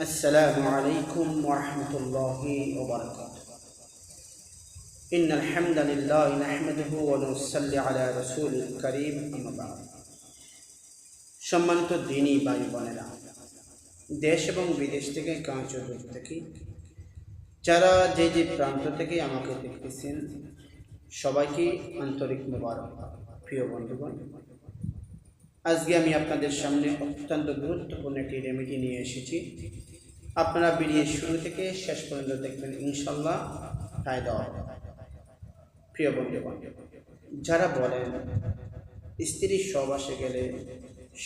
السلام عليكم ورحمة الله وبركاته إن الحمد لله نحمده ونصلي على رسول الكريم أما بعد সম্মানিত দিনই ভাই বোনেরা দেশ এবং বিদেশ থেকে কাঁচ দূর থেকে যারা যে যে প্রান্ত থেকে আমাকে দেখতেছেন সবাইকে আন্তরিক মোবারক প্রিয় বন্ধুগণ আজকে আমি আপনাদের সামনে অত্যন্ত গুরুত্বপূর্ণ একটি রেমেডি নিয়ে এসেছি আপনারা ভিডিও শুরু থেকে শেষ পর্যন্ত দেখবেন ইনশাল্লাহ ফায়দা হবে প্রিয় বন্ধুগণ, যারা বলেন স্ত্রীর সহবাসে গেলে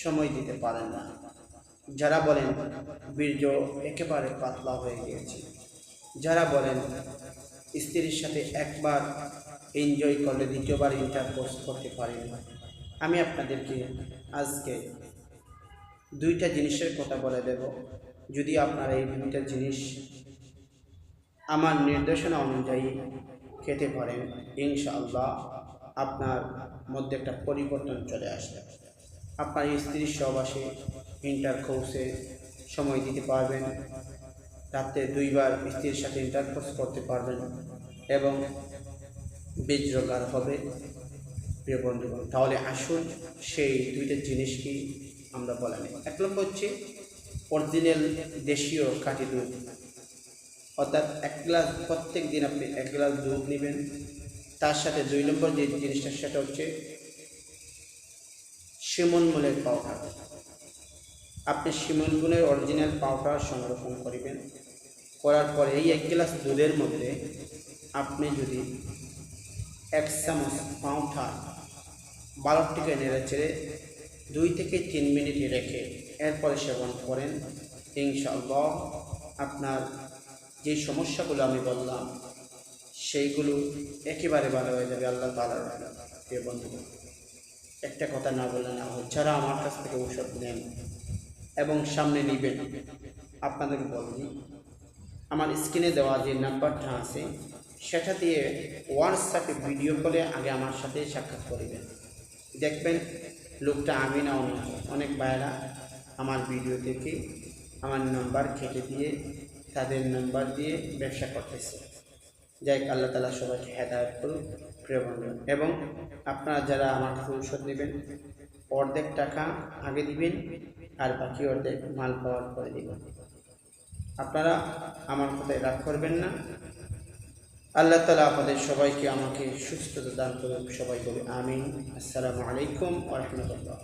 সময় দিতে পারেন না, যারা বলেন বীর্য একেবারে পাতলা হয়ে গিয়েছে, যারা বলেন স্ত্রীর সাথে একবার এনজয় করলে দ্বিতীয়বার ইন্টারকোর্স করতে পারেন না, আমি আপনাদেরকে আজকে দুইটা জিনিসের কথা বলে দেব। যদি আপনারা এই দুইটা জিনিস আমার নির্দেশনা অনুযায়ী খেতে পারেন, ইনশাআল্লাহ আপনার মধ্যে একটা পরিবর্তন চলে আসবে। আপনার স্ত্রীর সহবাসে ইন্টার কোর্সে সময় দিতে পারবেন, রাত্রে দুইবার স্ত্রীর সাথে ইন্টারকোর্স করতে পারবেন এবং বীজ রোগার হবে। প্রিয় বন্ধুগণ, তাহলে আসুন সেই দুইটা জিনিস কি আমরা বলে নিই। এক নম্বর হচ্ছে অরিজিনাল দেশীয় কাঠি দুধ। অর্থাৎ এক গ্লাস, প্রত্যেক দিন আপনি এক গ্লাস দুধ নেবেন। তার সাথে দুই নম্বর যে জিনিসটা, সেটা হচ্ছে শিমন মূলের পাউডার আপনি শিমন মূলের অরিজিনাল পাউডার সংরক্ষণ করিবেন। করার পরে এই এক গ্লাস দুধের মধ্যে আপনি যদি এক চামচ পাউঠা বালকটিকে নেড়ে চেড়ে দুই থেকে তিন মিনিট রেখে এরপরে সেবন করেন। ইনশাআল্লাহ আপনার যে সমস্যাগুলো আমি বললাম, সেইগুলো একেবারে ভালো হয়ে যাবে। আল্লাহ তালার প্রিয় বন্ধু একটা কথা না বলে না হয় যারা আমার কাছ থেকে ঔষধ নেন এবং সামনে নেবেন আপনাদেরকে বলছি আমার স্ক্রিনে দেওয়া যে নাম্বারটা আছে, সেটা দিয়ে হোয়াটসঅ্যাপে ভিডিও কলে আগে আমার সাথে সাক্ষাৎ করিবেন। দেখবেন লোকটা আমি না অন্য অনেক ভাইয়েরা আমার ভিডিও থেকে আমার নাম্বার খেটে দিয়ে তাদের নাম্বার দিয়ে ব্যবসা করতেছে। যাই আল্লাহ তালা সবাইকে হেদায়ত করুন প্রিয় এবং আপনারা যারা আমার ঔষধ নেবেন, অর্ধেক টাকা আগে দিবেন আর বাকি অর্ধেক মাল পাওয়ার পরে দিবেন। আপনারা আমার কথায় রাগ করবেন না। আল্লাহ তালা আমাদের সবাইকে আমাকে সুস্থতা দান করুন সবাই বলে আমিন। আসসালামু আলাইকুম ওরহমতুল্লাহ